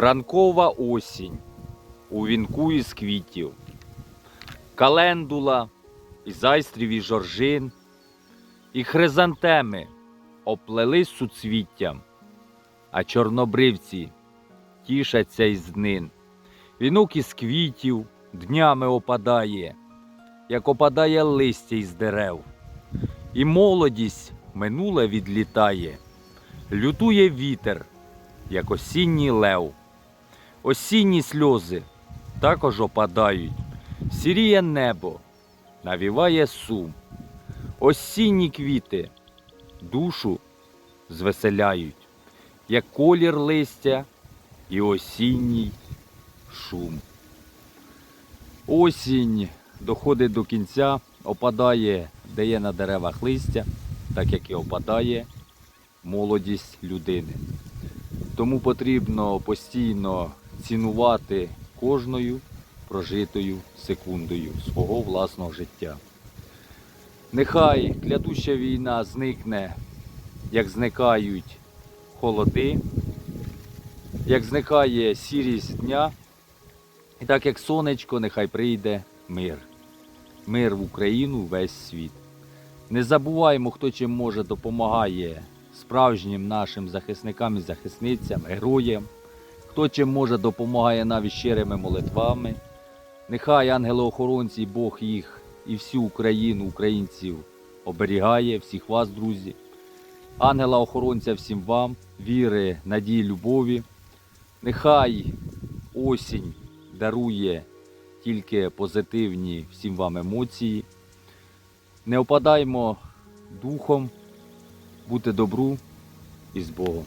Ранкова осінь у вінку із квітів, календула, і зайстрів і жоржин, і хризантеми оплелись суцвіттям, а чорнобривці тішаться із днин. Вінок із квітів днями опадає, як опадає листя із дерев, і молодість минуле відлітає, лютує вітер, як осінній лев. Осінні сльози також опадають, сіріє небо, навіває сум. Осінні квіти душу звеселяють, як колір листя і осінній шум. Осінь доходить до кінця, опадає, де є на деревах листя, так як і опадає молодість людини. Тому потрібно постійно цінувати кожною прожитою секундою свого власного життя. Нехай клятуща війна зникне, як зникають холоди, як зникає сірість дня, і так як сонечко, нехай прийде мир. Мир в Україну, весь світ. Не забуваймо, хто чим може допомагає справжнім нашим захисникам і захисницям, героям, хто чим може допомагає навіть щирими молитвами. Нехай ангели-охоронці, Бог їх і всю Україну, українців оберігає, всіх вас, друзі. Ангела-охоронця всім вам, віри, надії, любові. Нехай осінь дарує тільки позитивні всім вам емоції. Не опадаймо духом, бути добру і з Богом.